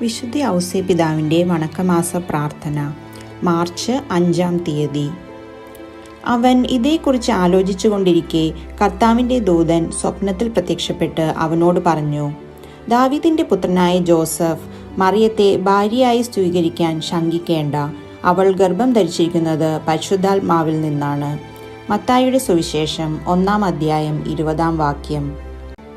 വിശുദ്ധ ഔസേ പിതാവിന്റെ വണക്കമാസ പ്രാർത്ഥന മാർച്ച് അഞ്ചാം തീയതി. അവൻ ഇതേക്കുറിച്ച് ആലോചിച്ചു കൊണ്ടിരിക്കെ കർത്താവിന്റെ ദൂതൻ സ്വപ്നത്തിൽ പ്രത്യക്ഷപ്പെട്ട് അവനോട് പറഞ്ഞു ദാവിദിന്റെ പുത്രനായ ജോസഫ് മറിയത്തെ ഭാര്യയായി സ്വീകരിക്കാൻ ശങ്കിക്കേണ്ട. അവൾ ഗർഭം ധരിച്ചിരിക്കുന്നത് പരിശുദ്ധാത്മാവിൽ നിന്നാണ്. മത്തായിയുടെ സുവിശേഷം ഒന്നാം അധ്യായം ഇരുപതാം വാക്യം.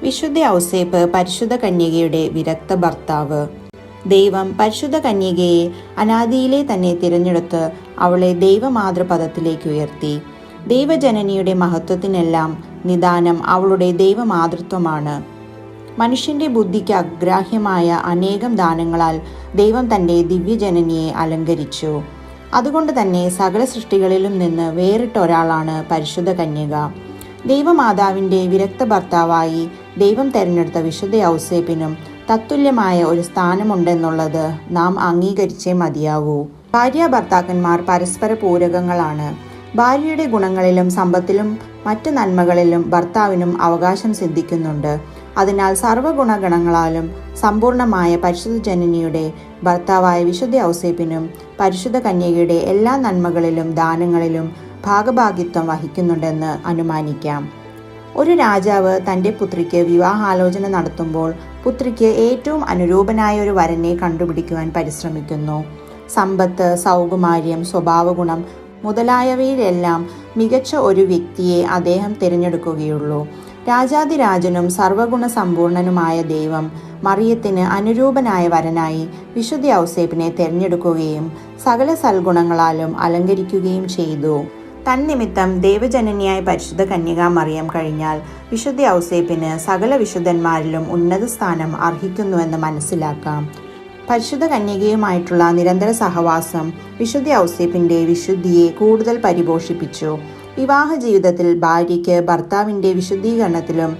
വിശുദ്ധ ഔസേപ്പ് പരിശുദ്ധ കന്യകയുടെ വിരക്ത ഭർത്താവ്. ദൈവം പരിശുദ്ധ കന്യകയെ അനാദിയിലെ തന്നെ തിരഞ്ഞെടുത്ത് അവളെ ദൈവമാതൃപദത്തിലേക്ക് ഉയർത്തി. ദൈവജനനിയുടെ മഹത്വത്തിനെല്ലാം നിദാനം അവളുടെ ദൈവമാതൃത്വമാണ്. മനുഷ്യന്റെ ബുദ്ധിക്ക് അഗ്രാഹ്യമായ അനേകം ദാനങ്ങളാൽ ദൈവം തന്റെ ദിവ്യജനനിയെ അലങ്കരിച്ചു. അതുകൊണ്ട് തന്നെ സകല സൃഷ്ടികളിലും നിന്ന് വേറിട്ട ഒരാളാണ് പരിശുദ്ധ കന്യക. ദൈവമാതാവിന്റെ വിരക്ത ഭർത്താവായി ദൈവം തെരഞ്ഞെടുത്ത വിശുദ്ധ ഔസേപ്പിനും തത്തുല്യമായ ഒരു സ്ഥാനമുണ്ടെന്നുള്ളത് നാം അംഗീകരിച്ചേ മതിയാവൂ. ഭാര്യ ഭർത്താക്കന്മാർ പരസ്പര പൂരകങ്ങളാണ്. ഭാര്യയുടെ ഗുണങ്ങളിലും സമ്പത്തിലും മറ്റ് നന്മകളിലും ഭർത്താവിനും അവകാശം സിദ്ധിക്കുന്നുണ്ട്. അതിനാൽ സർവഗുണഗണങ്ങളാലും സമ്പൂർണമായ പരിശുദ്ധ ജനനിയുടെ ഭർത്താവായ വിശുദ്ധ ഔസേപ്പിനും പരിശുദ്ധ കന്യകയുടെ എല്ലാ നന്മകളിലും ദാനങ്ങളിലും ഭാഗഭാഗിത്വം വഹിക്കുന്നുണ്ടെന്ന് അനുമാനിക്കാം. ഒരു രാജാവ് തന്റെ പുത്രിക്ക് വിവാഹാലോചന നടത്തുമ്പോൾ പുത്രിക്ക് ഏറ്റവും അനുരൂപനായ ഒരു വരനെ കണ്ടുപിടിക്കുവാൻ പരിശ്രമിക്കുന്നു. സമ്പത്ത് സൗകുമാര്യം സ്വഭാവഗുണം മുതലായവയിലെല്ലാം മികച്ച ഒരു വ്യക്തിയെ അദ്ദേഹം തിരഞ്ഞെടുക്കുകയുള്ളൂ. രാജാതിരാജനും സർവഗുണ സമ്പൂർണനുമായ ദൈവം മറിയത്തിന് അനുരൂപനായ വരനായി വിശുദ്ധ ഔസേപ്പിനെ തിരഞ്ഞെടുക്കുകയും സകല സൽഗുണങ്ങളാലും അലങ്കരിക്കുകയും ചെയ്തു. തന്നിമിത്തം ദേവജനനിയായ പരിശുദ്ധ കന്യക മറിയം കഴിഞ്ഞാൽ വിശുദ്ധ ഔസേപ്പിന് സകല വിശുദ്ധന്മാരിലും ഉന്നത സ്ഥാനം അർഹിക്കുന്നുവെന്ന് മനസ്സിലാക്കാം. പരിശുദ്ധ കന്യകയുമായിട്ടുള്ള നിരന്തര സഹവാസം വിശുദ്ധ ഔസേപ്പിന്റെ വിശുദ്ധിയെ കൂടുതൽ പരിപോഷിപ്പിച്ചു. വിവാഹ ജീവിതത്തിൽ ഭാര്യയ്ക്ക് ഭർത്താവിന്റെ വിശുദ്ധീകരണത്തിലും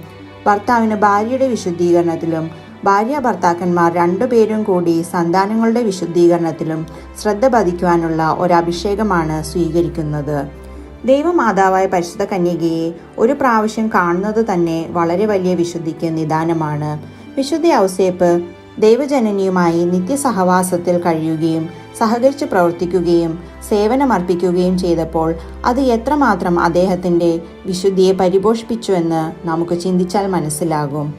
ഭർത്താവിന് ഭാര്യയുടെ വിശുദ്ധീകരണത്തിലും ഭാര്യ ഭർത്താക്കന്മാർ രണ്ടുപേരും കൂടി സന്താനങ്ങളുടെ വിശുദ്ധീകരണത്തിലും ശ്രദ്ധ പതിക്കുവാനുള്ള ഒരഭിഷേകമാണ് സ്വീകരിക്കുന്നത്. ദൈവമാതാവായ പരിശുദ്ധ കന്യകയെ ഒരു പ്രാവശ്യം കാണുന്നത് തന്നെ വളരെ വലിയ വിശുദ്ധിക്ക് നിദാനമാണ്. വിശുദ്ധ ഔസേപ്പ് ദൈവജനനിയുമായി നിത്യസഹവാസത്തിൽ കഴിയുകയും സഹകരിച്ച് പ്രവർത്തിക്കുകയും സേവനമർപ്പിക്കുകയും ചെയ്തപ്പോൾ അത് എത്രമാത്രം അദ്ദേഹത്തിന്റെ വിശുദ്ധിയെ പരിപോഷിപ്പിച്ചുവെന്ന് നമുക്ക് ചിന്തിച്ചാൽ മനസ്സിലാകും.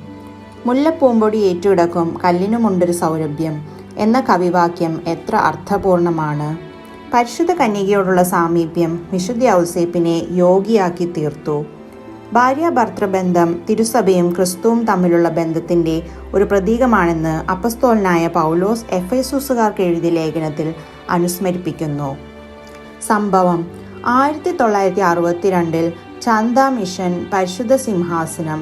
മുല്ലപ്പൂമ്പൊടി ഏറ്റുകിടക്കും കല്ലിനുമുണ്ടൊരു സൗരഭ്യം എന്ന കവിവാക്യം എത്ര അർത്ഥപൂർണമാണ്. പരിശുദ്ധ കന്യകയോടുള്ള സാമീപ്യം വിശുദ്ധ ഔസേപ്പിനെ യോഗിയാക്കി തീർത്തു. ഭാര്യ ഭർത്തൃബന്ധം തിരുസഭയും ക്രിസ്തുവും തമ്മിലുള്ള ബന്ധത്തിന്റെ ഒരു പ്രതീകമാണെന്ന് അപ്പസ്തോലനായ പൗലോസ് എഫ് എഫേസൂസുകാർക്ക് എഴുതിയ ലേഖനത്തിൽ അനുസ്മരിപ്പിക്കുന്നു. സംഭവം ആയിരത്തി തൊള്ളായിരത്തി അറുപത്തിരണ്ടിൽ ചന്ത മിഷൻ പരിശുദ്ധ സിംഹാസനം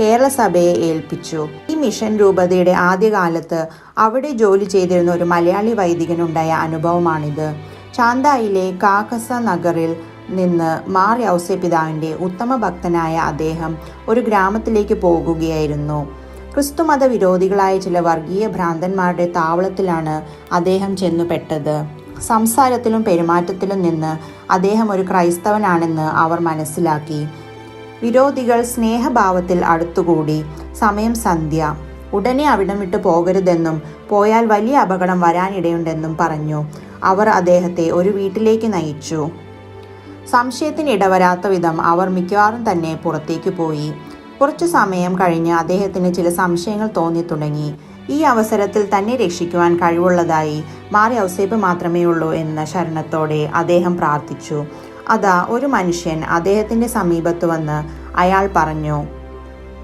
കേരള സഭയെ ഏൽപ്പിച്ചു. ഈ മിഷൻ രൂപതയുടെ ആദ്യകാലത്ത് അവിടെ ജോലി ചെയ്തിരുന്ന ഒരു മലയാളി വൈദികനുണ്ടായ അനുഭവമാണിത്. ചാന്തായിലെ കാക്കസ നഗറിൽ നിന്ന് മാർ യൗസെ പിതാവിന്റെ ഉത്തമ ഭക്തനായ അദ്ദേഹം ഒരു ഗ്രാമത്തിലേക്ക് പോകുകയായിരുന്നു. ക്രിസ്തുമത വിരോധികളായ ചില വർഗീയ ഭ്രാന്തന്മാരുടെ താവളത്തിലാണ് അദ്ദേഹം ചെന്നുപെട്ടത്. സംസാരത്തിലും പെരുമാറ്റത്തിലും നിന്ന് അദ്ദേഹം ഒരു ക്രൈസ്തവനാണെന്ന് അവർ മനസ്സിലാക്കി. വിരോധികൾ സ്നേഹഭാവത്തിൽ അടുത്തുകൂടി. സമയം സന്ധ്യ. ഉടനെ അവിടം വിട്ടു പോകരുതെന്നും പോയാൽ വലിയ അപകടം വരാനിടയുണ്ടെന്നും പറഞ്ഞു. അവർ അദ്ദേഹത്തെ ഒരു വീട്ടിലേക്ക് നയിച്ചു. സംശയത്തിന് ഇടവരാത്ത വിധം അവർ മിക്കവാറും തന്നെ പുറത്തേക്ക് പോയി. കുറച്ചു സമയം കഴിഞ്ഞ് അദ്ദേഹത്തിന് ചില സംശയങ്ങൾ തോന്നി തുടങ്ങി ഈ അവസരത്തിൽ തന്നെ രക്ഷിക്കുവാൻ കഴിവുള്ളതായി മാറി ഔസേപ്പ് മാത്രമേ ഉള്ളൂ എന്ന ശരണത്തോടെ അദ്ദേഹം പ്രാർത്ഥിച്ചു. അതാ ഒരു മനുഷ്യൻ അദ്ദേഹത്തിന്റെ സമീപത്ത് വന്ന് അയാൾ പറഞ്ഞു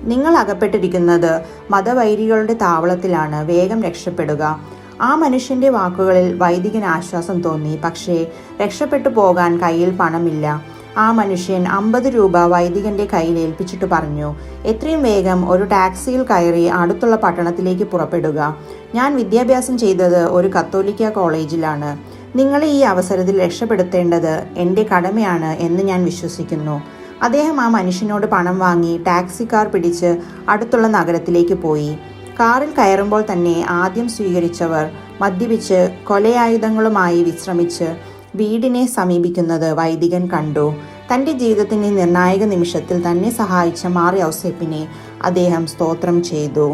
നിങ്ങൾ അകപ്പെട്ടിരിക്കുന്നത് മതവൈരികളുടെ താവളത്തിലാണ്. വേഗം രക്ഷപ്പെടുക. ആ മനുഷ്യന്റെ വാക്കുകളിൽ വൈദികന് ആശ്വാസം തോന്നി. പക്ഷേ രക്ഷപ്പെട്ടു പോകാൻ കയ്യിൽ പണമില്ല. ആ മനുഷ്യൻ അമ്പത് രൂപ വൈദികന്റെ കയ്യിൽ ഏൽപ്പിച്ചിട്ട് പറഞ്ഞു എത്രയും വേഗം ഒരു ടാക്സിയിൽ കയറി അടുത്തുള്ള പട്ടണത്തിലേക്ക് പുറപ്പെടുക. ഞാൻ വിദ്യാഭ്യാസം ചെയ്തത് ഒരു കത്തോലിക്ക കോളേജിലാണ്. നിങ്ങളെ ഈ അവസരത്തിൽ രക്ഷപ്പെടുത്തേണ്ടത് എന്റെ കടമയാണ് എന്ന് ഞാൻ വിശ്വസിക്കുന്നു. അദ്ദേഹം ആ മനുഷ്യനോട് പണം വാങ്ങി ടാക്സിക്കാർ കാർ പിടിച്ച് അടുത്തുള്ള നഗരത്തിലേക്ക് പോയി. കാറിൽ കയറുമ്പോൾ തന്നെ ആദ്യം സ്വീകരിച്ചവർ മദ്യപിച്ച് കൊലയായുധങ്ങളുമായി വിശ്രമിച്ച് വീടിനെ സമീപിക്കുന്നത് വൈദികൻ കണ്ടു. തന്റെ ജീവിതത്തിന്റെ നിർണായക നിമിഷത്തിൽ തന്നെ സഹായിച്ച മാറി ഔസേപ്പിനെ അദ്ദേഹം സ്തോത്രം ചെയ്തു.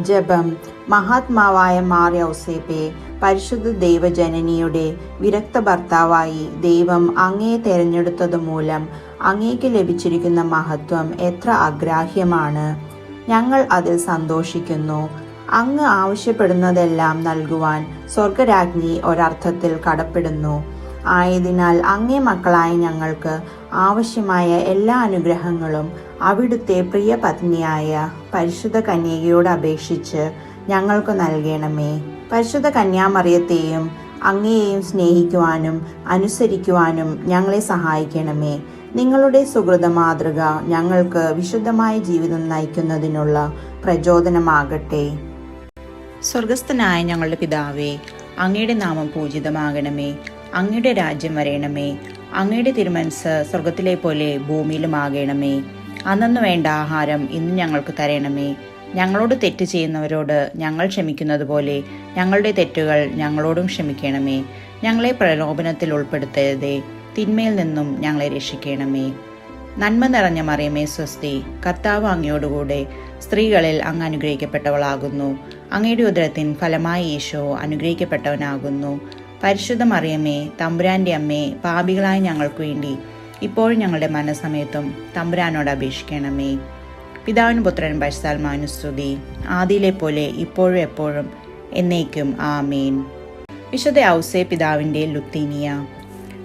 ജപം. മഹാത്മാവായ മാറി ഔസേപ്പെ പരിശുദ്ധ ദൈവജനനിയുടെ വിരക്ത ഭർത്താവായി ദൈവം അങ്ങയെ തെരഞ്ഞെടുത്തത് മൂലം അങ്ങേക്ക് ലഭിച്ചിരിക്കുന്ന മഹത്വം എത്ര അഗ്രാഹ്യമാണ് ഞങ്ങൾ അതിൽ സന്തോഷിക്കുന്നു. അങ്ങ് ആവശ്യപ്പെടുന്നതെല്ലാം നൽകുവാൻ സ്വർഗരാജ്ഞി ഒരർത്ഥത്തിൽ കടപ്പെടുന്നു. ആയതിനാൽ അങ്ങേ മക്കളായ ഞങ്ങൾക്ക് ആവശ്യമായ എല്ലാ അനുഗ്രഹങ്ങളും അവിടുത്തെ പ്രിയ പത്നിയായ പരിശുദ്ധ കന്യകയോട് അപേക്ഷിച്ച് ഞങ്ങൾക്ക് നൽകണമേ. പരിശുദ്ധ കന്യാമറിയത്തെയും അങ്ങയെയും സ്നേഹിക്കുവാനും അനുസരിക്കുവാനും ഞങ്ങളെ സഹായിക്കണമേ. നിങ്ങളുടെ സുഹൃത മാതൃക ഞങ്ങൾക്ക് വിശുദ്ധമായ ജീവിതം നയിക്കുന്നതിനുള്ള പ്രചോദനമാകട്ടെ. സ്വർഗസ്ഥനായ ഞങ്ങളുടെ പിതാവേ അങ്ങയുടെ നാമം പൂജിതമാകണമേ. അങ്ങയുടെ രാജ്യം വരയണമേ അങ്ങയുടെ തിരുമനസ് സ്വർഗത്തിലെ പോലെ ഭൂമിയിലുമാകണമേ. അന്നു വേണ്ട ആഹാരം ഇന്ന് ഞങ്ങൾക്ക് തരണമേ. ഞങ്ങളോട് തെറ്റ് ചെയ്യുന്നവരോട് ഞങ്ങൾ ക്ഷമിക്കുന്നത് പോലെ ഞങ്ങളുടെ തെറ്റുകൾ ഞങ്ങളോടും ക്ഷമിക്കണമേ. ഞങ്ങളെ പ്രലോഭനത്തിൽ ഉൾപ്പെടുത്തരുതേ. തിന്മയിൽ നിന്നും ഞങ്ങളെ രക്ഷിക്കണമേ. നന്മ നിറഞ്ഞ മറിയമേ സ്വസ്തി കർത്താവ് അങ്ങയോടുകൂടെ സ്ത്രീകളിൽ അങ്ങ് അനുഗ്രഹിക്കപ്പെട്ടവളാകുന്നു. അങ്ങയുടെ ഉദരത്തിൻ ഫലമായി ഈശോ അനുഗ്രഹിക്കപ്പെട്ടവനാകുന്നു. പരിശുദ്ധ മറിയമ്മേ തമ്പുരാന്റെ അമ്മേ പാപികളായ ഞങ്ങൾക്ക് വേണ്ടി ഇപ്പോഴും ഞങ്ങളുടെ മനസ്സമയത്തും തമ്പുരാനോട് അപേക്ഷിക്കണമേ. പിതാവിനും പുത്രനും പരിശുദ്ധാത്മാനുസ്തുതി ആദിയിലെ പോലെ ഇപ്പോഴും എപ്പോഴും എന്നേക്കും. ആമേൻ. വിശുദ്ധ ഔസേ പിതാവിന്റെ ലുത്തീനിയ.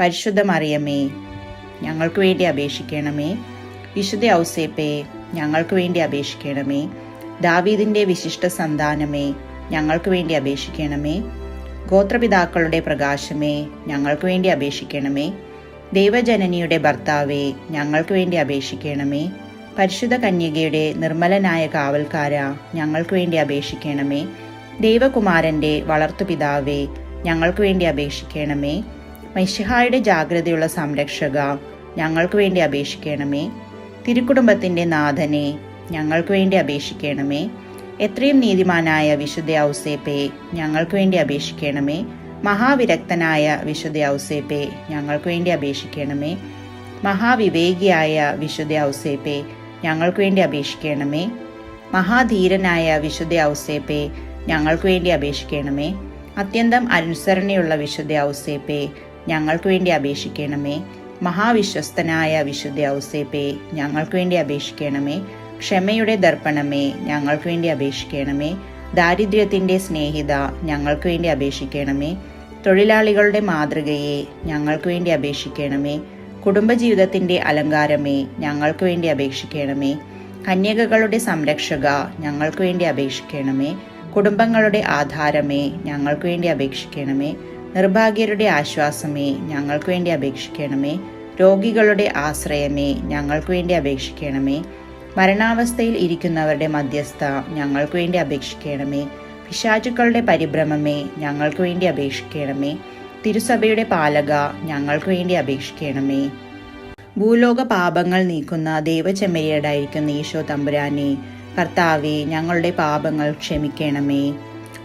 പരിശുദ്ധ മറിയമേ ഞങ്ങൾക്ക് വേണ്ടി അപേക്ഷിക്കണമേ. വിശുദ്ധ ഔസേപ്പേ ഞങ്ങൾക്ക് വേണ്ടി അപേക്ഷിക്കണമേ. ദാവീദിന്റെ വിശിഷ്ട സന്താനമേ ഞങ്ങൾക്ക് വേണ്ടി അപേക്ഷിക്കണമേ. ഗോത്രപിതാക്കളുടെ പ്രകാശമേ ഞങ്ങൾക്ക് വേണ്ടി അപേക്ഷിക്കണമേ. ദൈവജനനിയുടെ ഭർത്താവേ ഞങ്ങൾക്ക് വേണ്ടി അപേക്ഷിക്കണമേ. പരിശുദ്ധ കന്യകയുടെ നിർമ്മലനായ കാവൽക്കാര ഞങ്ങൾക്ക് വേണ്ടി അപേക്ഷിക്കണമേ. ദൈവകുമാരന്റെ വളർത്തുപിതാവേ ഞങ്ങൾക്ക് വേണ്ടി അപേക്ഷിക്കണമേ. മൈഷിഹായുടെ ജാഗ്രതയുള്ള സംരക്ഷക ഞങ്ങൾക്ക് വേണ്ടി അപേക്ഷിക്കണമേ. തിരുക്കുടുംബത്തിന്റെ നാഥനെ ഞങ്ങൾക്ക് വേണ്ടി അപേക്ഷിക്കണമേ. എത്രയും നീതിമാനായ വിശുദ്ധ ഔസേപ്പെ ഞങ്ങൾക്ക് വേണ്ടി അപേക്ഷിക്കണമേ. മഹാവിരക്തനായ വിശുദ്ധ ഔസേപ്പെ ഞങ്ങൾക്ക് വേണ്ടി അപേക്ഷിക്കണമേ. മഹാവിവേകിയായ വിശുദ്ധ ഔസേപ്പെ ഞങ്ങൾക്ക് വേണ്ടി അപേക്ഷിക്കണമേ. മഹാധീരനായ വിശുദ്ധ ഔസേപ്പെ ഞങ്ങൾക്ക് വേണ്ടി അപേക്ഷിക്കണമേ. അത്യന്തം അനുസരണയുള്ള വിശുദ്ധ ഔസേപ്പെ ഞങ്ങൾക്ക് വേണ്ടി അപേക്ഷിക്കണമേ. മഹാവിശ്വസ്തനായ വിശുദ്ധ ഔസേപ്പേ ഞങ്ങൾക്ക് വേണ്ടി അപേക്ഷിക്കണമേ. ക്ഷമയുടെ ദർപ്പണമേ ഞങ്ങൾക്ക് വേണ്ടി അപേക്ഷിക്കണമേ. ദാരിദ്ര്യത്തിന്റെ സ്നേഹിത ഞങ്ങൾക്ക് വേണ്ടി അപേക്ഷിക്കണമേ. തൊഴിലാളികളുടെ മാതൃകയെ ഞങ്ങൾക്ക് വേണ്ടി അപേക്ഷിക്കണമേ. കുടുംബജീവിതത്തിന്റെ അലങ്കാരമേ ഞങ്ങൾക്ക് വേണ്ടി അപേക്ഷിക്കണമേ. കന്യകകളുടെ സംരക്ഷക ഞങ്ങൾക്ക് വേണ്ടി അപേക്ഷിക്കണമേ. കുടുംബങ്ങളുടെ ആധാരമേ ഞങ്ങൾക്ക് വേണ്ടി അപേക്ഷിക്കണമേ. നിർഭാഗ്യരുടെ ആശ്വാസമേ ഞങ്ങൾക്ക് വേണ്ടി അപേക്ഷിക്കണമേ. രോഗികളുടെ ആശ്രയമേ ഞങ്ങൾക്ക് വേണ്ടി അപേക്ഷിക്കണമേ. മരണാവസ്ഥയിൽ ഇരിക്കുന്നവരുടെ മധ്യസ്ഥ ഞങ്ങൾക്ക് വേണ്ടി അപേക്ഷിക്കണമേ. പിശാചുക്കളുടെ പരിഭ്രമമേ ഞങ്ങൾക്ക് വേണ്ടി അപേക്ഷിക്കണമേ. തിരുസഭയുടെ പാലക ഞങ്ങൾക്ക് വേണ്ടി അപേക്ഷിക്കണമേ. ഭൂലോക പാപങ്ങൾ നീക്കുന്ന ദൈവചെമ്മരിയടായിരിക്കുന്ന ഈശോ തമ്പുരാനെ കർത്താവെ ഞങ്ങളുടെ പാപങ്ങൾ ക്ഷമിക്കണമേ.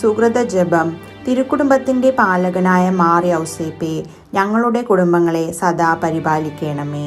സുഹൃത ജപം തിരുക്കുടുംബത്തിന്റെ പാലകനായ മാറി ഔസേപ്പെ ഞങ്ങളുടെ കുടുംബങ്ങളെ സദാ പരിപാലിക്കണമേ.